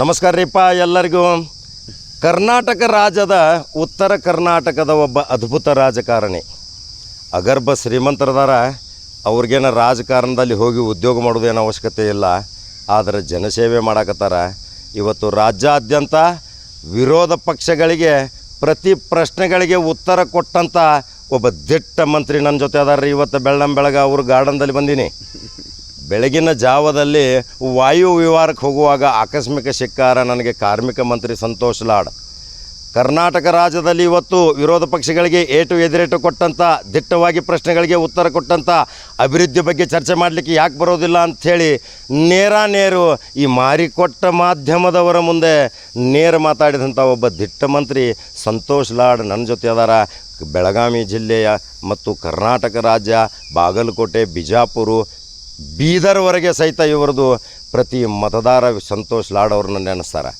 ನಮಸ್ಕಾರ ರೀಪ್ಪ ಎಲ್ಲರಿಗೂ. ಕರ್ನಾಟಕ ರಾಜ್ಯದ ಉತ್ತರ ಕರ್ನಾಟಕದ ಒಬ್ಬ ಅದ್ಭುತ ರಾಜಕಾರಣಿ. ಅಗರ್ಭ ಶ್ರೀಮಂತರದಾರ, ಅವ್ರಿಗೇನ ರಾಜಕಾರಣದಲ್ಲಿ ಹೋಗಿ ಉದ್ಯೋಗ ಮಾಡೋದೇನು ಅವಶ್ಯಕತೆ ಇಲ್ಲ. ಆದರೆ ಜನಸೇವೆ ಮಾಡಾಕತ್ತಾರ. ಇವತ್ತು ರಾಜ್ಯಾದ್ಯಂತ ವಿರೋಧ ಪಕ್ಷಗಳಿಗೆ ಪ್ರತಿ ಪ್ರಶ್ನೆಗಳಿಗೆ ಉತ್ತರ ಕೊಟ್ಟಂಥ ಒಬ್ಬ ದಿಟ್ಟ ಮಂತ್ರಿ ನನ್ನ ಜೊತೆ ಅದಾರ ಇವತ್ತು ಬೆಳ್ಳಂ ಅವ್ರ ಗಾರ್ಡನ್ದಲ್ಲಿ ಬಂದೀನಿ. ಬೆಳಗಿನ ಜಾವದಲ್ಲಿ ವಾಯು ವಿವಾರಕ್ಕೆ ಹೋಗುವಾಗ ಆಕಸ್ಮಿಕ ಶಿಕ್ಕಾರ, ನನಗೆ ಕಾರ್ಮಿಕ ಮಂತ್ರಿ ಸಂತೋಷ್ ಲಾಡ್. ಕರ್ನಾಟಕ ರಾಜ್ಯದಲ್ಲಿ ಇವತ್ತು ವಿರೋಧ ಪಕ್ಷಗಳಿಗೆ ಏಟು ಎದುರೇಟು ಕೊಟ್ಟಂಥ ದಿಟ್ಟವಾಗಿ ಪ್ರಶ್ನೆಗಳಿಗೆ ಉತ್ತರ ಕೊಟ್ಟಂಥ ಅಭಿವೃದ್ಧಿ ಬಗ್ಗೆ ಚರ್ಚೆ ಮಾಡಲಿಕ್ಕೆ ಯಾಕೆ ಬರೋದಿಲ್ಲ ಅಂಥೇಳಿ ನೇರ ನೇರು ಈ ಮಾರಿಕೊಟ್ಟ ಮಾಧ್ಯಮದವರ ಮುಂದೆ ನೇರ ಮಾತಾಡಿದಂಥ ಒಬ್ಬ ದಿಟ್ಟ ಮಂತ್ರಿ ಸಂತೋಷ್ ಲಾಡ್ ನನ್ನ ಜೊತೆ ಅದಾರ. ಬೆಳಗಾವಿ ಜಿಲ್ಲೆಯ ಮತ್ತು ಕರ್ನಾಟಕ ರಾಜ್ಯ, ಬಾಗಲಕೋಟೆ, ಬಿಜಾಪುರ ಬೀದರ್ವರೆಗೆ ಸಹಿತ ಇವರದು ಪ್ರತಿ ಮತದಾರ ಸಂತೋಷ್ ಲಾಡ್ ಅವ್ರನ್ನ ನೆನೆಸ್ತಾರೆ.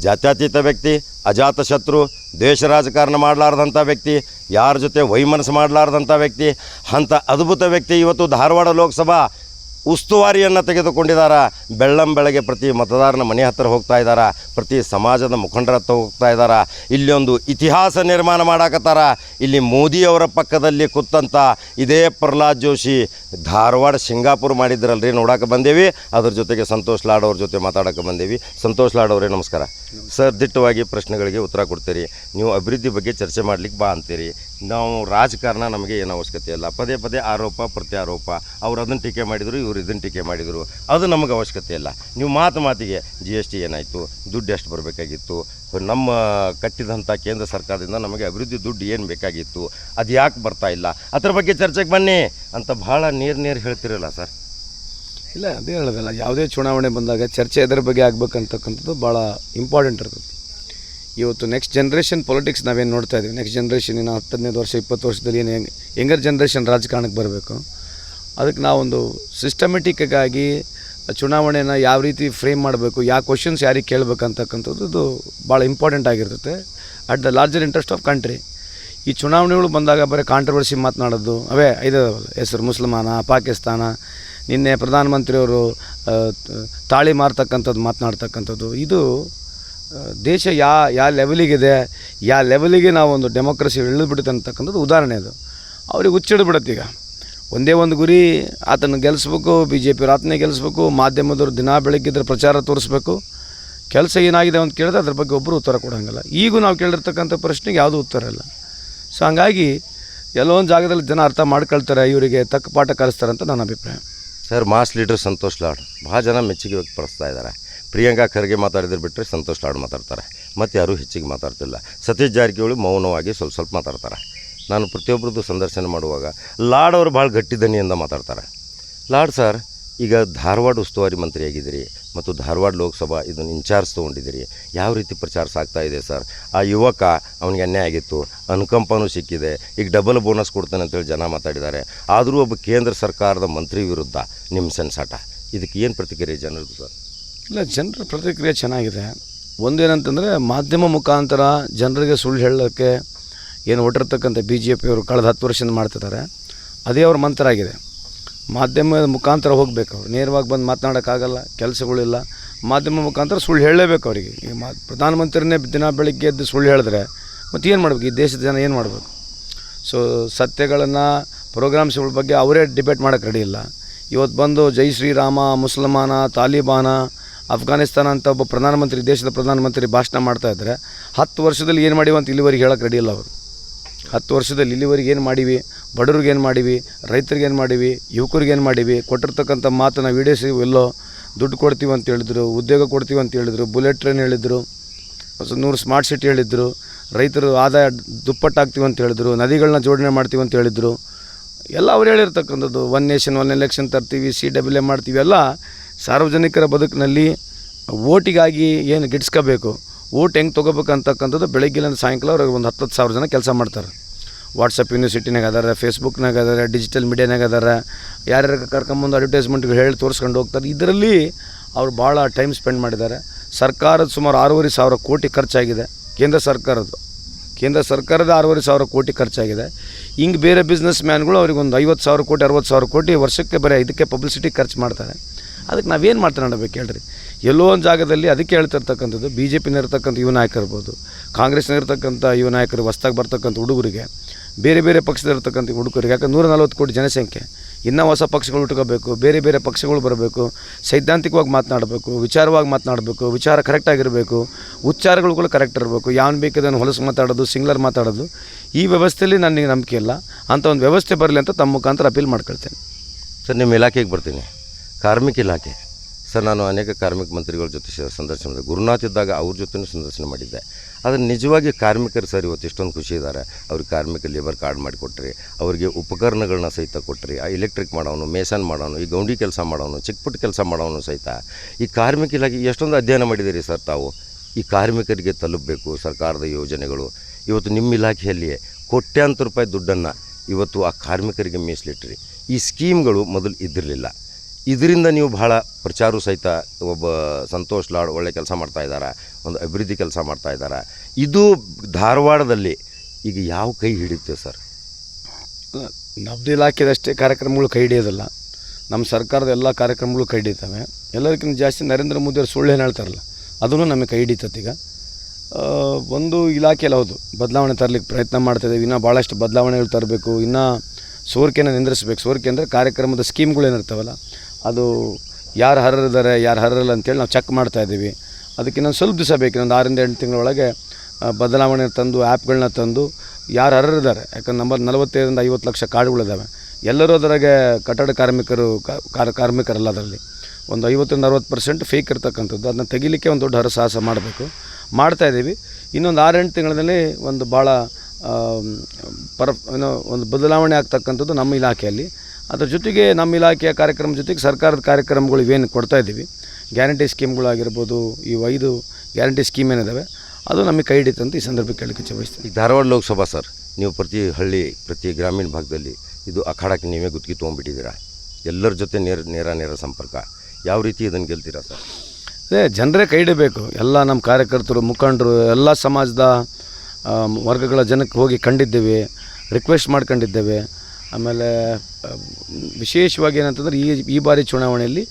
ಜಾತ್ಯತೀತ ವ್ಯಕ್ತಿ, ಅಜಾತ ಶತ್ರು, ದೇಶ ರಾಜಕಾರಣ ಮಾಡಲಾರ್ದಂಥ ವ್ಯಕ್ತಿ, ಯಾರ ಜೊತೆ ವೈಮನಸ್ಸು ಮಾಡಲಾರ್ದಂಥ ವ್ಯಕ್ತಿ, ಅಂಥ ಅದ್ಭುತ ವ್ಯಕ್ತಿ ಇವತ್ತು ಧಾರವಾಡ ಲೋಕಸಭಾ ಉಸ್ತುವಾರಿಯನ್ನು ತೆಗೆದುಕೊಂಡಿದ್ದಾರೆ ಬೆಳ್ಳಂ ಬೆಳಗ್ಗೆ ಪ್ರತಿ ಮತದಾರನ ಮನೆ ಹತ್ತಿರ ಹೋಗ್ತಾ ಇದ್ದಾರೆ ಪ್ರತಿ ಸಮಾಜದ ಮುಖಂಡರ ಹತ್ರ ಹೋಗ್ತಾ ಇದ್ದಾರೆ ಇಲ್ಲಿ ಒಂದು ಇತಿಹಾಸ ನಿರ್ಮಾಣ ಮಾಡಾಕತ್ತಾರ. ಇಲ್ಲಿ ಮೋದಿಯವರ ಪಕ್ಕದಲ್ಲಿ ಕೂತಂಥ ಇದೇ ಪ್ರಹ್ಲಾದ್ ಜೋಶಿ ಧಾರವಾಡ ಸಿಂಗಾಪುರ್ ಮಾಡಿದ್ರಲ್ರಿ ನೋಡೋಕೆ ಬಂದೇವಿ. ಅದ್ರ ಜೊತೆಗೆ ಸಂತೋಷ್ ಲಾಡ್ ಅವ್ರ ಜೊತೆ ಮಾತಾಡೋಕೆ ಬಂದೇವಿ. ಸಂತೋಷ್ ಲಾಡ್ ಅವರೇ ನಮಸ್ಕಾರ. ಸರ್ ದಿಟ್ಟವಾಗಿ ಪ್ರಶ್ನೆಗಳಿಗೆ ಉತ್ತರ ಕೊಡ್ತೀರಿ. ನೀವು ಅಭಿವೃದ್ಧಿ ಬಗ್ಗೆ ಚರ್ಚೆ ಮಾಡ್ಲಿಕ್ಕೆ ಬಾ ಅಂತೀರಿ. ನಾವು ರಾಜಕಾರಣ ನಮಗೆ ಏನು ಅವಶ್ಯಕತೆ ಇಲ್ಲ. ಪದೇ ಪದೇ ಆರೋಪ, ಪ್ರತ್ಯಾರೋಪ. ಅವ್ರು ಅದನ್ನು ಟೀಕೆ ಮಾಡಿದರು, ಇವ್ರು ಇದನ್ನು ಟೀಕೆ ಮಾಡಿದರು. ಅದು ನಮಗೆ ಅವಶ್ಯಕತೆ ಇಲ್ಲ. ನೀವು ಮಾತು ಮಾತಿಗೆ ಜಿ ಎಸ್ ಟಿ ಏನಾಯಿತು? ದುಡ್ಡು ಎಷ್ಟು ಬರಬೇಕಾಗಿತ್ತು? ನಮ್ಮ ಕಟ್ಟಿದಂಥ ಕೇಂದ್ರ ಸರ್ಕಾರದಿಂದ ನಮಗೆ ಅಭಿವೃದ್ಧಿ ದುಡ್ಡು ಏನು ಬೇಕಾಗಿತ್ತು? ಅದು ಯಾಕೆ ಬರ್ತಾ ಇಲ್ಲ? ಅದ್ರ ಬಗ್ಗೆ ಚರ್ಚೆಗೆ ಬನ್ನಿ ಅಂತ ಭಾಳ ನೀರು ನೀರು ಹೇಳ್ತಿರಲ್ಲ ಸರ್. ಇಲ್ಲ, ಅದೇ ಹೇಳೋದಲ್ಲ, ಯಾವುದೇ ಚುನಾವಣೆ ಬಂದಾಗ ಚರ್ಚೆ ಅದರ ಬಗ್ಗೆ ಆಗ್ಬೇಕಂತಕ್ಕಂಥದ್ದು ಭಾಳ ಇಂಪಾರ್ಟೆಂಟ್ ಇರ್ತದೆ ಇವತ್ತು ನೆಕ್ಸ್ಟ್ ಜನ್ರೇಷನ್ ಪೊಲಿಟಿಕ್ಸ್ ನಾವೇನು ನೋಡ್ತಾ ಇದ್ದೀವಿ? ನೆಕ್ಸ್ಟ್ ಜನ್ರೇಷನ್ ಇನ್ನು ಹತ್ತು ಹದಿನೈದು ವರ್ಷ, ಇಪ್ಪತ್ತು ವರ್ಷದಲ್ಲಿ ಏನು ಯಂಗರ್ ಜನ್ರೇಷನ್ ರಾಜಕಾರಣಕ್ಕೆ ಬರಬೇಕು. ಅದಕ್ಕೆ ನಾವೊಂದು ಸಿಸ್ಟಮೆಟಿಕ್ಕಾಗಿ ಚುನಾವಣೆನ ಯಾವ ರೀತಿ ಫ್ರೇಮ್ ಮಾಡಬೇಕು, ಯಾವ ಕ್ವಶನ್ಸ್ ಯಾರಿಗೆ ಕೇಳಬೇಕಂತಕ್ಕಂಥದ್ದು ಇದು ಭಾಳ ಇಂಪಾರ್ಟೆಂಟ್ ಆಗಿರ್ತದೆ. At the larger interest of country ಈ ಚುನಾವಣೆಗಳು ಬಂದಾಗ ಬರೀ ಕಾಂಟ್ರವರ್ಸಿ ಮಾತನಾಡೋದು, ಅವೇ ಐದವಲ್ಲ ಹೆಸರು ಮುಸಲ್ಮಾನ, ಪಾಕಿಸ್ತಾನ, ನಿನ್ನೆ ಪ್ರಧಾನಮಂತ್ರಿಯವರು ತಾಳಿ ಮಾರ್ತಕ್ಕಂಥದ್ದು ಮಾತನಾಡ್ತಕ್ಕಂಥದ್ದು. ಇದು ದೇಶ ಯಾ ಯಾವ ಲೆವೆಲಿಗಿದೆ ಯಾವ ಲೆವೆಲಿಗೆ ನಾವು ಒಂದು ಡೆಮೋಕ್ರಸಿ ಇಳಿದ್ಬಿಡುತ್ತೆ ಅಂತಕ್ಕಂಥದ್ದು ಉದಾಹರಣೆ ಅದು. ಅವ್ರಿಗೆ ಹುಚ್ಚಿಡ್ಬಿಡತ್ತೆ ಈಗ. ಒಂದೇ ಒಂದು ಗುರಿ ಆತನ ಗೆಲ್ಲಿಸ್ಬೇಕು ಬಿ ಜೆ ಪಿ ಆತನೇ ಗೆಲ್ಲಿಸ್ಬೇಕು ಮಾಧ್ಯಮದವ್ರು ದಿನ ಬೆಳಗ್ಗಿದ್ರೆ ಪ್ರಚಾರ ತೋರಿಸ್ಬೇಕು. ಕೆಲಸ ಏನಾಗಿದೆ ಅಂತ ಕೇಳಿದ್ರೆ ಅದ್ರ ಬಗ್ಗೆ ಒಬ್ಬರು ಉತ್ತರ ಕೊಡೋಂಗಿಲ್ಲ. ಈಗೂ ನಾವು ಕೇಳಿರ್ತಕ್ಕಂಥ ಪ್ರಶ್ನೆಗೆ ಯಾವುದೂ ಉತ್ತರ ಇಲ್ಲ. ಸೊ ಹಂಗಾಗಿ ಎಲ್ಲೋ ಒಂದು ಜಾಗದಲ್ಲಿ ಜನ ಅರ್ಥ ಮಾಡ್ಕೊಳ್ತಾರೆ, ಇವರಿಗೆ ತಕ್ಕ ಪಾಠ ಕಲಿಸ್ತಾರೆ ಅಂತ ನನ್ನ ಅಭಿಪ್ರಾಯ. Sir, mass leader Santosh Lad. ಭಾಳ ಜನ ಮೆಚ್ಚುಗೆ ವ್ಯಕ್ತಪಡಿಸ್ತಾ ಇದ್ದಾರೆ. ಪ್ರಿಯಾಂಕಾ ಖರ್ಗೆ ಮಾತಾಡಿದ್ರೆ ಬಿಟ್ಟರೆ ಸಂತೋಷ್ ಲಾಡ್ ಮಾತಾಡ್ತಾರೆ. ಮತ್ತು ಯಾರೂ ಹೆಚ್ಚಿಗೆ ಮಾತಾಡ್ತಿಲ್ಲ. ಸತೀಶ್ ಜಾರಕಿಹೊಳಿ ಮೌನವಾಗಿ ಸ್ವಲ್ಪ ಸ್ವಲ್ಪ ಮಾತಾಡ್ತಾರೆ. ನಾನು ಪ್ರತಿಯೊಬ್ಬರದ್ದು ಸಂದರ್ಶನ ಮಾಡುವಾಗ ಲಾಡ್ ಅವರು ಭಾಳ ಗಟ್ಟಿ ದನಿಯಿಂದ ಮಾತಾಡ್ತಾರೆ. ಲಾಡ್ ಸರ್, ಈಗ ಧಾರವಾಡ ಉಸ್ತುವಾರಿ ಮಂತ್ರಿಯಾಗಿದ್ದೀರಿ ಮತ್ತು ಧಾರವಾಡ ಲೋಕಸಭಾ ಇದನ್ನು ಇನ್ಚಾರ್ಜ್ ತೊಗೊಂಡಿದ್ದೀರಿ. ಯಾವ ರೀತಿ ಪ್ರಚಾರ ಸಾಗ್ತಾ ಇದೆ ಸರ್? ಆ ಯುವಕ ಅವನಿಗೆ ಅನ್ಯಾಯ ಆಗಿತ್ತು, ಅನುಕಂಪನೂ ಸಿಕ್ಕಿದೆ, ಈಗ ಡಬಲ್ ಬೋನಸ್ ಕೊಡ್ತಾನೆ ಅಂತೇಳಿ ಜನ ಮಾತಾಡಿದ್ದಾರೆ. ಆದರೂ ಒಬ್ಬ ಕೇಂದ್ರ ಸರ್ಕಾರದ ಮಂತ್ರಿ ವಿರುದ್ಧ ನಿಮ್ಮ ಸೆನ್ಸಾಟ. ಇದಕ್ಕೆ ಏನು ಪ್ರತಿಕ್ರಿಯೆ ಜನರದ್ದು ಸರ್? ಇಲ್ಲ, ಜನರ ಪ್ರತಿಕ್ರಿಯೆ ಚೆನ್ನಾಗಿದೆ. ಒಂದೇನಂತಂದರೆ ಮಾಧ್ಯಮ ಮುಖಾಂತರ ಜನರಿಗೆ ಸುಳ್ಳು ಹೇಳೋಕ್ಕೆ ಏನು ಹೊಟ್ಟಿರ್ತಕ್ಕಂಥ ಬಿ ಜೆ ಪಿಯವರು ಕಳೆದ ಹತ್ತು ವರ್ಷದಿಂದ ಮಾಡ್ತಿದ್ದಾರೆ. ಅದೇ ಅವ್ರ ಮಂತ್ರ ಆಗಿದೆ ಮಾಧ್ಯಮದ ಮುಖಾಂತರ ಹೋಗ್ಬೇಕು ಅವ್ರು. ನೇರವಾಗಿ ಬಂದು ಮಾತನಾಡೋಕ್ಕಾಗಲ್ಲ ಕೆಲಸಗಳಿಲ್ಲ ಮಾಧ್ಯಮ ಮುಖಾಂತರ ಸುಳ್ಳು ಹೇಳಲೇಬೇಕು ಅವರಿಗೆ. ಈಗ ಮಾ ಪ್ರಧಾನಮಂತ್ರಿನೇ ದಿನ ಬೆಳಿಗ್ಗೆ ಎದ್ದು ಸುಳ್ಳು ಹೇಳಿದ್ರೆ ಮತ್ತು ಏನು ಮಾಡ್ಬೇಕು? ಈ ದೇಶದ ಜನ ಏನು ಮಾಡಬೇಕು? ಸೊ ಸತ್ಯಗಳನ್ನು, ಪ್ರೋಗ್ರಾಮ್ಸ್ಗಳ ಬಗ್ಗೆ ಅವರೇ ಡಿಬೇಟ್ ಮಾಡೋಕ್ಕೆ ರೆಡಿ ಇಲ್ಲ. ಇವತ್ತು ಬಂದು ಜೈ ಶ್ರೀರಾಮ, ಮುಸಲ್ಮಾನ, ತಾಲಿಬಾನ ಅಫ್ಘಾನಿಸ್ತಾನ ಅಂತ ಒಬ್ಬ ಪ್ರಧಾನಮಂತ್ರಿ, ದೇಶದ ಪ್ರಧಾನಮಂತ್ರಿ ಭಾಷಣ ಮಾಡ್ತಾ ಇದ್ದರೆ ಹತ್ತು ವರ್ಷದಲ್ಲಿ ಏನು ಮಾಡಿವಿ ಅಂತ ಇಲ್ಲಿವರೆಗೆ ಹೇಳಕ್ಕೆ ರೆಡಿ ಇಲ್ಲ ಅವರು. ಹತ್ತು ವರ್ಷದಲ್ಲಿ ಇಲ್ಲಿವರೆಗೆ ಏನು ಮಾಡೀವಿ? ಬಡವ್ರಿಗೆ ಏನು ಮಾಡೀವಿ? ರೈತರಿಗೆ ಏನು ಮಾಡೀವಿ? ಯುವಕರಿಗೆ ಏನು ಮಾಡೀವಿ? ಕೊಟ್ಟಿರ್ತಕ್ಕಂಥ ಮಾತನ್ನು ಈಡೇರಿಸಿ ಎಲ್ಲೋ ದುಡ್ಡು ಕೊಡ್ತೀವಿ ಅಂತ ಹೇಳಿದ್ರು, ಉದ್ಯೋಗ ಕೊಡ್ತೀವಿ ಅಂತ ಹೇಳಿದ್ರು, ಬುಲೆಟ್ ಟ್ರೈನ್ ಹೇಳಿದರು ನೂರು ಸ್ಮಾರ್ಟ್ ಸಿಟಿ ಹೇಳಿದರು, ರೈತರು ಆದಾಯ ದುಪ್ಪಟ್ಟಾಗ್ತೀವಿ ಅಂತ ಹೇಳಿದ್ರು, ನದಿಗಳನ್ನ ಜೋಡಣೆ ಮಾಡ್ತೀವಿ ಅಂತ ಹೇಳಿದರು. ಎಲ್ಲ ಅವ್ರು ಹೇಳಿರ್ತಕ್ಕಂಥದ್ದು, ಒನ್ ನೇಷನ್, ಒನ್ ಎಲೆಕ್ಷನ್ ತರ್ತೀವಿ, ಸಿ ಡಬ್ಲ್ಯೂ ಎ ಮಾಡ್ತೀವಿ ಎಲ್ಲ ಸಾರ್ವಜನಿಕರ ಬದುಕಿನಲ್ಲಿ ಓಟಿಗಾಗಿ ಏನು ಗಿಡ್ಸ್ಕೋಬೇಕು, ಓಟ್ ಹೆಂಗೆ ತೊಗೋಬೇಕು ಅಂತಕ್ಕಂಥದ್ದು ಬೆಳಗ್ಗಿಲ್ಲ ಸಾಯಂಕಾಲ ಅವ್ರಿಗೆ ಒಂದು ಹತ್ತು ಹತ್ತು ಸಾವಿರ ಜನ ಕೆಲಸ ಮಾಡ್ತಾರೆ. ವಾಟ್ಸಪ್ ಯೂನಿವರ್ಸಿಟಿನಾಗ ಅದಾರ ಫೇಸ್ಬುಕ್ನಾಗ ಅದಾರ ಡಿಜಿಟಲ್ ಮೀಡಿಯಾನಾಗ ಅದಾರ, ಯಾರ್ಯಾರ ಕರ್ಕೊಂಬಂದು ಅಡ್ವರ್ಟೈಸ್ಮೆಂಟ್ಗಳು ಹೇಳಿ ತೋರಿಸ್ಕೊಂಡು ಹೋಗ್ತಾರೆ. ಇದರಲ್ಲಿ ಅವ್ರು ಭಾಳ ಟೈಮ್ ಸ್ಪೆಂಡ್ ಮಾಡಿದ್ದಾರೆ. ಸರ್ಕಾರದ ಸುಮಾರು ಆರೂವರೆ ಸಾವಿರ ಕೋಟಿ ಖರ್ಚಾಗಿದೆ ಕೇಂದ್ರ ಸರ್ಕಾರದ್ದು. ಕೇಂದ್ರ ಸರ್ಕಾರದ ಆರೂವರೆ ಸಾವಿರ ಕೋಟಿ ಖರ್ಚಾಗಿದೆ. ಹಿಂಗೆ ಬೇರೆ ಬಿಸ್ನೆಸ್ ಮ್ಯಾನ್ಗಳು ಅವ್ರಿಗೆ ಒಂದು ಐವತ್ತು ಸಾವಿರ ಕೋಟಿ, ಅರವತ್ತು ಸಾವಿರ ಕೋಟಿ ವರ್ಷಕ್ಕೆ ಬರೀ ಇದಕ್ಕೆ ಪಬ್ಲಿಸಿಟಿ ಖರ್ಚು ಮಾಡ್ತಾರೆ. ಅದಕ್ಕೆ ನಾವೇನು ಮಾತನಾಡಬೇಕು ಹೇಳ್ರಿ. ಎಲ್ಲೋ ಒಂದು ಜಾಗದಲ್ಲಿ ಅದಕ್ಕೆ ಹೇಳ್ತಿರ್ತಕ್ಕಂಥದ್ದು ಬಿ ಜೆ ಪಿನ ಇರ್ತಕ್ಕಂಥ ಯುವ ನಾಯಕ ಇರ್ಬೋದು ಕಾಂಗ್ರೆಸ್ನ ಇರ್ತಕ್ಕಂಥ ಯುವ ನಾಯಕರು ಹೊಸ್ದಾಗಿ ಬರ್ತಕ್ಕಂಥ ಹುಡುಗರಿಗೆ, ಬೇರೆ ಬೇರೆ ಪಕ್ಷದಲ್ಲಿರ್ತಕ್ಕಂಥ ಹುಡುಗರಿಗೆ, ಯಾಕಂದ್ರೆ ನೂರ ನಲ್ವತ್ತು ಕೋಟಿ ಜನಸಂಖ್ಯೆ, ಇನ್ನೂ ಹೊಸ ಪಕ್ಷಗಳು ಹುಟ್ಕೋಬೇಕು, ಬೇರೆ ಬೇರೆ ಪಕ್ಷಗಳು ಬರಬೇಕು, ಸೈದ್ಧಾಂತಿಕವಾಗಿ ಮಾತನಾಡಬೇಕು, ವಿಚಾರವಾಗಿ ಮಾತನಾಡಬೇಕು, ವಿಚಾರ ಕರೆಕ್ಟಾಗಿರಬೇಕು ಉಚ್ಚಾರಗಳು ಕೂಡ ಕರೆಕ್ಟ್ ಇರಬೇಕು ಯಾವನು ಬೇಕಿದ್ದನ್ನು ಹೊಲಸು ಮಾತಾಡೋದು, ಸಿಂಗ್ಲರ್ ಮಾತಾಡೋದು, ಈ ವ್ಯವಸ್ಥೆಯಲ್ಲಿ ನನಗೆ ನಂಬಿಕೆ ಇಲ್ಲ ಅಂಥ ಒಂದು ವ್ಯವಸ್ಥೆ ಬರಲಿ ಅಂತ ತಮ್ಮ ಮುಖಾಂತರ ಅಪೀಲ್ ಮಾಡ್ಕೊಳ್ತೇನೆ. ಸರ್, ನಿಮ್ಮ ಇಲಾಖೆಗೆ ಬರ್ತೀನಿ. ಕಾರ್ಮಿಕ ಇಲಾಖೆ. ಸರ್, ನಾನು ಅನೇಕ ಕಾರ್ಮಿಕ ಮಂತ್ರಿಗಳ ಜೊತೆ ಸಂದರ್ಶನ ಮಾಡಿದೆ. ಗುರುನಾಥ್ ಇದ್ದಾಗ ಅವ್ರ ಜೊತೆನೂ ಸಂದರ್ಶನ ಮಾಡಿದ್ದೆ. ಆದರೆ ನಿಜವಾಗಿ ಕಾರ್ಮಿಕರು ಸರ್ ಇವತ್ತು ಇಷ್ಟೊಂದು ಖುಷಿ ಇದ್ದಾರೆ. ಅವ್ರಿಗೆ ಕಾರ್ಮಿಕ ಲೇಬರ್ ಕಾರ್ಡ್ ಮಾಡಿಕೊಟ್ರಿ, ಅವರಿಗೆ ಉಪಕರಣಗಳನ್ನ ಸಹಿತ ಕೊಟ್ರಿ, ಆ ಎಲೆಕ್ಟ್ರಿಕ್ ಮಾಡೋನು ಮೇಸನ್ ಮಾಡೋನು, ಈ ಗೌಂಡಿ ಕೆಲಸ ಮಾಡೋನು ಚಿಕ್ಕಪುಟ್ಟ ಕೆಲಸ ಮಾಡೋನು ಸಹಿತ. ಈ ಕಾರ್ಮಿಕ ಇಲಾಖೆ ಎಷ್ಟೊಂದು ಅಧ್ಯಯನ ಮಾಡಿದ್ದೀರಿ ಸರ್ ತಾವು? ಈ ಕಾರ್ಮಿಕರಿಗೆ ತಲುಪಬೇಕು ಸರ್ಕಾರದ ಯೋಜನೆಗಳು. ಇವತ್ತು ನಿಮ್ಮ ಇಲಾಖೆಯಲ್ಲಿಯೇ ಕೋಟ್ಯಾಂತರ ರೂಪಾಯಿ ದುಡ್ಡನ್ನು ಇವತ್ತು ಆ ಕಾರ್ಮಿಕರಿಗೆ ಮೀಸಲಿಟ್ರಿ. ಈ ಸ್ಕೀಮ್ಗಳು ಮೊದಲು ಇದ್ದಿರಲಿಲ್ಲ. ಇದರಿಂದ ನೀವು ಬಹಳ ಪ್ರಚಾರ ಸಹಿತ ಒಬ್ಬ ಸಂತೋಷ್ ಲಾಡ್ ಒಳ್ಳೆ ಕೆಲಸ ಮಾಡ್ತಾ ಇದ್ದಾರೆ? ಒಂದು ಅಭಿವೃದ್ಧಿ ಕೆಲಸ ಮಾಡ್ತಾ ಇದ್ದಾರೆ? ಇದು ಧಾರವಾಡದಲ್ಲಿ ಈಗ ಯಾವ ಕೈ ಹಿಡಿಯುತ್ತೆ ಸರ್? ನಮ್ಮದು ಇಲಾಖೆದಷ್ಟೇ ಕಾರ್ಯಕ್ರಮಗಳು ಕೈ ಹಿಡಿಯೋದಿಲ್ಲ. ನಮ್ಮ ಸರ್ಕಾರದ ಎಲ್ಲ ಕಾರ್ಯಕ್ರಮಗಳು ಕೈ ಹಿಡಿತವೆ. ಎಲ್ಲದಕ್ಕಿಂತ ಜಾಸ್ತಿ ನರೇಂದ್ರ ಮೋದಿ ಅವರು ಸುಳ್ಳು ಏನು ಹೇಳ್ತಾರಲ್ಲ, ಅದನ್ನು ನಮಗೆ ಕೈ ಹಿಡಿತತ್ತೆ ಈಗ. ಒಂದು ಇಲಾಖೆಯಲ್ಲಿ ಹೌದು, ಬದಲಾವಣೆ ತರಲಿಕ್ಕೆ ಪ್ರಯತ್ನ ಮಾಡ್ತಾಯಿದ್ದೀವಿ ಇನ್ನೂ ಭಾಳಷ್ಟು ಬದಲಾವಣೆಗಳು ತರಬೇಕು, ಇನ್ನೂ ಸೋರಿಕೆನ ನಿಂದ್ರಿಸ್ಬೇಕು. ಸೋರಿಕೆ ಅಂದರೆ ಕಾರ್ಯಕ್ರಮದ ಸ್ಕೀಮ್ಗಳು ಏನಿರ್ತಾವಲ್ಲ ಅದು ಯಾರು ಹರರಿದ್ದಾರೆ ಯಾರು ಹರರಲ್ಲ ಅಂತೇಳಿ ನಾವು ಚೆಕ್ ಮಾಡ್ತಾ ಇದ್ದೀವಿ. ಅದಕ್ಕೆ ಇನ್ನೊಂದು ಸ್ವಲ್ಪ ದಿವಸ ಬೇಕು, ಇನ್ನೊಂದು ಆರಿಂದ ಎಂಟು ತಿಂಗಳೊಳಗೆ ಬದಲಾವಣೆ ತಂದು ಆ್ಯಪ್ಗಳನ್ನ ತಂದು ಯಾರು ಹರರಿದ್ದಾರೆ ಯಾಕಂದ್ರೆ ನಂಬರ್ ನಲವತ್ತೈದರಿಂದ ಐವತ್ತು ಲಕ್ಷ ಕಾರ್ಡ್ಗಳಿದ್ದಾವೆ ಎಲ್ಲರೂ ಅದರಾಗೆ ಕಟ್ಟಡ ಕಾರ್ಮಿಕರು ಕಾರ್ಮಿಕರಲ್ಲ ಅದರಲ್ಲಿ. ಒಂದು ಐವತ್ತರಿಂದ ಅರವತ್ತು ಪರ್ಸೆಂಟ್ ಫೇಕ್ ಇರ್ತಕ್ಕಂಥದ್ದು. ಅದನ್ನ ತೆಗಿಲಿಕ್ಕೆ ಒಂದು ದೊಡ್ಡ ಹರಸಾಹಸ ಮಾಡಬೇಕು. ಮಾಡ್ತಾ ಇದ್ದೀವಿ. ಇನ್ನೊಂದು ಆರೆಂಟು ತಿಂಗಳಲ್ಲಿ ಒಂದು ಭಾಳ ಪರ, ಏನೋ ಒಂದು ಬದಲಾವಣೆ ಆಗ್ತಕ್ಕಂಥದ್ದು ನಮ್ಮ ಇಲಾಖೆಯಲ್ಲಿ. ಅದ್ರ ಜೊತೆಗೆ ನಮ್ಮ ಇಲಾಖೆಯ ಕಾರ್ಯಕ್ರಮ ಜೊತೆಗೆ ಸರ್ಕಾರದ ಕಾರ್ಯಕ್ರಮಗಳು ಇವೇನು ಕೊಡ್ತಾ ಇದ್ದೀವಿ. ಗ್ಯಾರಂಟಿ ಸ್ಕೀಮ್ಗಳಾಗಿರ್ಬೋದು ಈ ಐದು ಗ್ಯಾರಂಟಿ ಸ್ಕೀಮ್ ಏನಿದ್ದಾವೆ ಅದು ನಮಗೆ ಕೈ ಹಿಡಿತಂತ ಈ ಸಂದರ್ಭಕ್ಕೆ ಬಯಸ್ತೀನಿ ಈಗ ಧಾರವಾಡ ಲೋಕಸಭಾ ಸರ್ ನೀವು ಪ್ರತಿ ಹಳ್ಳಿ ಪ್ರತಿ ಗ್ರಾಮೀಣ ಭಾಗದಲ್ಲಿ ಇದು ಅಖಾಡಕ್ಕೆ ನೀವೇ ಗುತ್ತಿಗೆ ತೊಗೊಂಡ್ಬಿಟ್ಟಿದ್ದೀರಾ? ಎಲ್ಲರ ಜೊತೆ ನೇರ ನೇರ ನೇರ ಸಂಪರ್ಕ ಯಾವ ರೀತಿ ಇದನ್ನು ಗೆಲ್ತೀರಾ ಸರ್? ಅದೇ ಜನರೇ ಕೈ ಹಿಡಬೇಕು. ಎಲ್ಲ ನಮ್ಮ ಕಾರ್ಯಕರ್ತರು ಮುಖಂಡರು ಎಲ್ಲ ಸಮಾಜದ ವರ್ಗಗಳ ಜನಕ್ಕೆ ಹೋಗಿ ಕಂಡಿದ್ದೇವೆ ರಿಕ್ವೆಸ್ಟ್ ಮಾಡ್ಕೊಂಡಿದ್ದೇವೆ. ಆಮೇಲೆ ವಿಶೇಷವಾಗಿ ಏನಂತಂದ್ರೆ ಈ ಈ ಬಾರಿ ಚುನಾವಣೆಯಲ್ಲಿ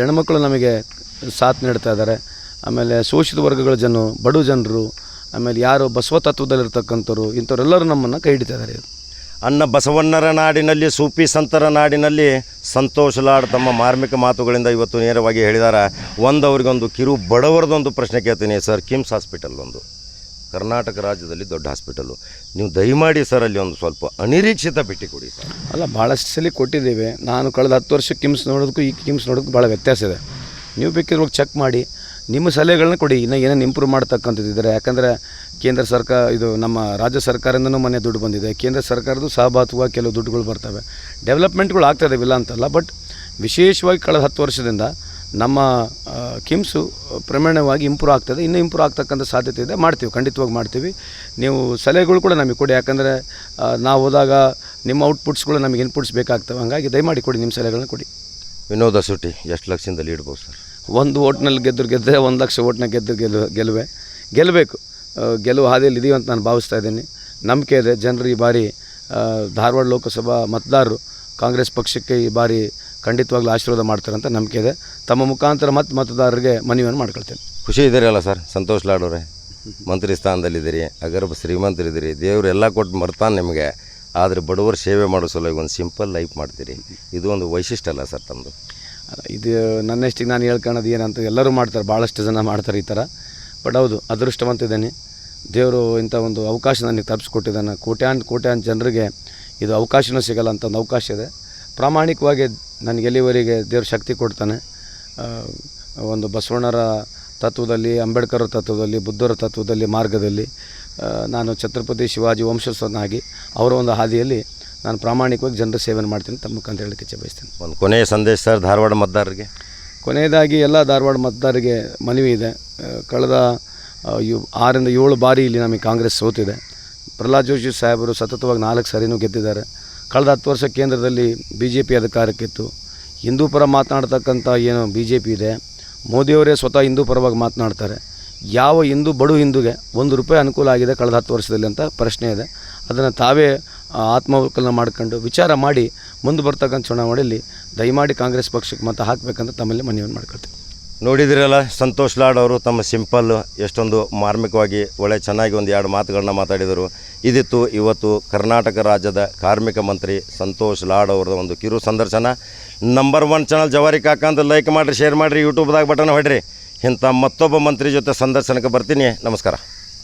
ಹೆಣ್ಮಕ್ಳು ನಮಗೆ ಸಾಥ್ ನೀಡ್ತಾ ಇದ್ದಾರೆ. ಆಮೇಲೆ ಶೋಷಿತ ವರ್ಗಗಳ ಜನ, ಬಡು ಜನರು, ಆಮೇಲೆ ಯಾರು ಬಸವ ತತ್ವದಲ್ಲಿರ್ತಕ್ಕಂಥವ್ರು ಇಂಥವರೆಲ್ಲರೂ ನಮ್ಮನ್ನು ಕೈ ಹಿಡಿತಾ ಇದ್ದಾರೆ. ಅನ್ನ ಬಸವಣ್ಣರ ನಾಡಿನಲ್ಲಿ ಸೂಪಿ ಸಂತರ ನಾಡಿನಲ್ಲಿ ಸಂತೋಷ್ ಲಾಡ್ ತಮ್ಮ ಮಾರ್ಮಿಕ ಮಾತುಗಳಿಂದ ಇವತ್ತು ನೇರವಾಗಿ ಹೇಳಿದಾರ. ಒಂದು ಅವ್ರಿಗೊಂದು ಕಿರು, ಬಡವರದೊಂದು ಪ್ರಶ್ನೆ ಕೇಳ್ತೀನಿ ಸರ್. ಕಿಮ್ಸ್ ಹಾಸ್ಪಿಟಲ್ ಒಂದು ಕರ್ನಾಟಕ ರಾಜ್ಯದಲ್ಲಿ ದೊಡ್ಡ ಹಾಸ್ಪಿಟಲು. ನೀವು ದಯಮಾಡಿ ಸರ್ ಅಲ್ಲಿ ಒಂದು ಸ್ವಲ್ಪ ಅನಿರೀಕ್ಷಿತ ಭೇಟಿ ಕೊಡಿ ಸರ್. ಅಲ್ಲ ಭಾಳಷ್ಟು ಸಲ ಕೊಟ್ಟಿದ್ದೀವಿ. ನಾನು ಕಳೆದ ಹತ್ತು ವರ್ಷ ಕಿಮ್ಸ್ ನೋಡೋದಕ್ಕೂ, ಈ ಕಿಮ್ಸ್ ನೋಡೋದಕ್ಕೆ ಭಾಳ ವ್ಯತ್ಯಾಸ ಇದೆ. ನೀವು ಬೇಕಿದ್ರೆ ಚೆಕ್ ಮಾಡಿ. ನಿಮ್ಮ ಸಲಹೆಗಳನ್ನ ಕೊಡಿ. ಇನ್ನೂ ಏನೇನು ಇಂಪ್ರೂವ್ ಮಾಡ್ತಕ್ಕಂಥದ್ದಿದ್ದಾರೆ ಯಾಕಂದರೆ ಕೇಂದ್ರ ಸರ್ಕಾರ, ಇದು ನಮ್ಮ ರಾಜ್ಯ ಸರ್ಕಾರದಿಂದನೂ ಮನೆ ದುಡ್ಡು ಬಂದಿದೆ. ಕೇಂದ್ರ ಸರ್ಕಾರದ್ದು ಸಹಭಾಗಿತ್ವವಾಗಿ ಕೆಲವು ದುಡ್ಡುಗಳು ಬರ್ತವೆ. ಡೆವಲಪ್ಮೆಂಟ್ಗಳು ಆಗ್ತಾ ಇದಾವೆ, ಇಲ್ಲ ಅಂತಲ್ಲ. ಬಟ್ ವಿಶೇಷವಾಗಿ ಕಳೆದ ಹತ್ತು ವರ್ಷದಿಂದ ನಮ್ಮ ಕಿಮ್ಸು ಪ್ರಮಾಣವಾಗಿ ಇಂಪ್ರೂವ್ ಆಗ್ತದೆ. ಇನ್ನೂ ಇಂಪ್ರೂವ್ ಆಗ್ತಕ್ಕಂಥ ಸಾಧ್ಯತೆ ಇದೆ. ಮಾಡ್ತೀವಿ. ಖಂಡಿತವಾಗಿ ಮಾಡ್ತೀವಿ. ನೀವು ಸಲಹೆಗಳು ಕೂಡ ನಮಗೆ ಕೊಡಿ. ಯಾಕಂದರೆ ನಾವು ಹೋದಾಗ ನಿಮ್ಮ ಔಟ್ಪುಟ್ಸ್ಗಳು ನಮಗೆ ಇನ್ಪುಟ್ಸ್ ಬೇಕಾಗ್ತವೆ. ಹಾಗಾಗಿ ದಯಮಾಡಿ ಕೊಡಿ ನಿಮ್ಮ ಸಲಹೆಗಳನ್ನ ಕೊಡಿ. ವಿನೋದ ಸುಟಿ ಎಷ್ಟು ಲಕ್ಷದಿಂದ ಲೀಡ್ಬೋದು ಸರ್? ಒಂದು ಓಟ್ನಲ್ಲಿ ಗೆದ್ದರು ಗೆದ್ದರೆ ಒಂದು ಲಕ್ಷ ಓಟ್ನಾಗ ಗೆದ್ದರು ಗೆಲು ಗೆಲುವೆ. ಗೆಲ್ಲಬೇಕು ಗೆಲುವು ಹಾದಿಯಲ್ಲಿ ಇದೀವಿ ಅಂತ ನಾನು ಭಾವಿಸ್ತಾ ಇದ್ದೀನಿ. ನಂಬಿಕೆ ಇದೆ. ಜನರು ಈ ಬಾರಿ ಧಾರವಾಡ ಲೋಕಸಭಾ ಮತದಾರರು ಕಾಂಗ್ರೆಸ್ ಪಕ್ಷಕ್ಕೆ ಈ ಬಾರಿ ಖಂಡಿತವಾಗ್ಲೂ ಆಶೀರ್ವಾದ ಮಾಡ್ತಾರೆ ಅಂತ ನಂಬಿಕೆ ಇದೆ. ತಮ್ಮ ಮುಖಾಂತರ ಮತ್ತು ಮತದಾರರಿಗೆ ಮನವಿಯನ್ನು ಮಾಡ್ಕೊಳ್ತೇನೆ. ಖುಷಿ ಇದ್ದೀರಲ್ಲ ಸರ್? ಸಂತೋಷ್ ಲಾಡೋರೆ ಮಂತ್ರಿ ಸ್ಥಾನದಲ್ಲಿದ್ದೀರಿ ಅಗರ್ಭ ಶ್ರೀಮಂತರಿದ್ದೀರಿ ದೇವರು ಎಲ್ಲ ಕೊಟ್ಟು ಮರ್ತಾನೆ ನಿಮಗೆ. ಆದರೆ ಬಡವರ ಸೇವೆ ಮಾಡೋ ಸಲುವಾಗಿ ಒಂದು ಸಿಂಪಲ್ ಲೈಫ್ ಮಾಡ್ತೀರಿ. ಇದು ಒಂದು ವೈಶಿಷ್ಟ್ಯ ಅಲ್ಲ ಸರ್ ತಮ್ಮದು ಇದು ನನ್ನಷ್ಟಿಗೆ ನಾನು ಹೇಳ್ಕೊಳ್ಳೋದು ಏನಂತ ಎಲ್ಲರೂ ಮಾಡ್ತಾರೆ ಭಾಳಷ್ಟು ಜನ ಮಾಡ್ತಾರೆ ಈ ಥರ. ಬಟ್ ಹೌದು ಅದೃಷ್ಟವಂತಿದ್ದೇನೆ. ದೇವರು ಇಂಥ ಒಂದು ಅವಕಾಶ ನನಗೆ ತಪ್ಪಿಸ್ಕೊಟ್ಟಿದ್ದಾನೆ ಕೋಟ್ಯಾನ್ ಕೋಟ್ಯಾನ್ ಜನರಿಗೆ ಇದು ಅವಕಾಶವೂ ಸಿಗಲ್ಲ ಅಂತ ಒಂದು ಅವಕಾಶ ಇದೆ. ಪ್ರಾಮಾಣಿಕವಾಗಿ ನನಗೆ ಗೆಲುವರಿಗೆ ದೇವ್ರ ಶಕ್ತಿ ಕೊಡ್ತಾನೆ? ಒಂದು ಬಸವಣ್ಣರ ತತ್ವದಲ್ಲಿ ಅಂಬೇಡ್ಕರ್ ತತ್ವದಲ್ಲಿ ಬುದ್ಧರ ತತ್ವದಲ್ಲಿ ಮಾರ್ಗದಲ್ಲಿ ನಾನು ಛತ್ರಪತಿ ಶಿವಾಜಿ ವಂಶಸ್ಥನಾಗಿ ಅವರ ಒಂದು ಹಾದಿಯಲ್ಲಿ ನಾನು ಪ್ರಾಮಾಣಿಕವಾಗಿ ಜನರ ಸೇವನೆ ಮಾಡ್ತೀನಿ ತಮ್ಮ ಕಂತ ಹೇಳಕ್ಕೆ ಇಚ್ಛೆ ಬಯಸ್ತೀನಿ. ಒಂದು ಕೊನೆಯ ಸಂದೇಶ ಸರ್ ಧಾರವಾಡ ಮತದಾರರಿಗೆ. ಕೊನೆಯದಾಗಿ ಎಲ್ಲ ಧಾರವಾಡ ಮತದಾರರಿಗೆ ಮನವಿ ಇದೆ. ಕಳೆದ ಯು ಆರಿಂದ ಏಳು ಬಾರಿ ಇಲ್ಲಿ ನಮಗೆ ಕಾಂಗ್ರೆಸ್ ಸೋತಿದೆ. ಪ್ರಹ್ಲಾದ್ ಜೋಶಿ ಸಾಹೇಬರು ಸತತವಾಗಿ ನಾಲ್ಕು ಸಾರಿನೂ ಗೆದ್ದಿದ್ದಾರೆ. ಕಳೆದ ಹತ್ತು ವರ್ಷ ಕೇಂದ್ರದಲ್ಲಿ ಬಿ ಜೆ ಪಿ ಅಧಿಕಾರಕ್ಕಿತ್ತು. ಹಿಂದೂ ಪರ ಮಾತನಾಡ್ತಕ್ಕಂಥ ಏನು ಬಿ ಜೆ ಪಿ ಇದೆ. ಮೋದಿಯವರೇ ಸ್ವತಃ ಹಿಂದೂ ಪರವಾಗಿ ಮಾತನಾಡ್ತಾರೆ. ಯಾವ ಹಿಂದೂ ಬಡು ಹಿಂದೂಗೆ ಒಂದು ರೂಪಾಯಿ ಅನುಕೂಲ ಆಗಿದೆ ಕಳೆದ ಹತ್ತು ವರ್ಷದಲ್ಲಿ ಅಂತ ಪ್ರಶ್ನೆ ಇದೆ. ಅದನ್ನು ತಾವೇ ಆ, ಆತ್ಮಾವಲೋಕನ ಮಾಡ್ಕೊಂಡು ವಿಚಾರ ಮಾಡಿ ಮುಂದೆ ಬರ್ತಕ್ಕಂಥ ಚುನಾವಣೆಯಲ್ಲಿ ದಯಮಾಡಿ ಕಾಂಗ್ರೆಸ್ ಪಕ್ಷಕ್ಕೆ ಮತ ಹಾಕಬೇಕಂತ ತಮ್ಮಲ್ಲಿ ಮನವಿ ಮಾಡ್ಕೊಳ್ತೀವಿ ನೋಡಿದಿರಲ್ಲ, ಸಂತೋಷ್ ಲಾಡ್ ಅವರು ತಮ್ಮ ಸಿಂಪಲ್ ಎಷ್ಟೊಂದು ಮಾರ್ಮಿಕವಾಗಿ ಒಳ್ಳೆ ಚೆನ್ನಾಗಿ ಒಂದು ಎರಡು ಮಾತುಗಳನ್ನ ಮಾತಾಡಿದರು. ಇದಿತ್ತು ಇವತ್ತು ಕರ್ನಾಟಕ ರಾಜ್ಯದ ಕಾರ್ಮಿಕ ಮಂತ್ರಿ ಸಂತೋಷ್ ಲಾಡ್ ಅವ್ರದ್ದು ಒಂದು ಕಿರು ಸಂದರ್ಶನ. ನಂಬರ್ ಒನ್ ಚಾನಲ್ ಜವಾರಿ ಕಾಕ ಅಂತ ಲೈಕ್ ಮಾಡಿರಿ ಶೇರ್ ಮಾಡಿರಿ ಯೂಟ್ಯೂಬ್ದಾಗ ಬಟನ್ ಹೊಡ್ರಿ ಇಂಥ ಮತ್ತೊಬ್ಬ ಮಂತ್ರಿ ಜೊತೆ ಸಂದರ್ಶನಕ್ಕೆ ಬರ್ತೀನಿ. ನಮಸ್ಕಾರ.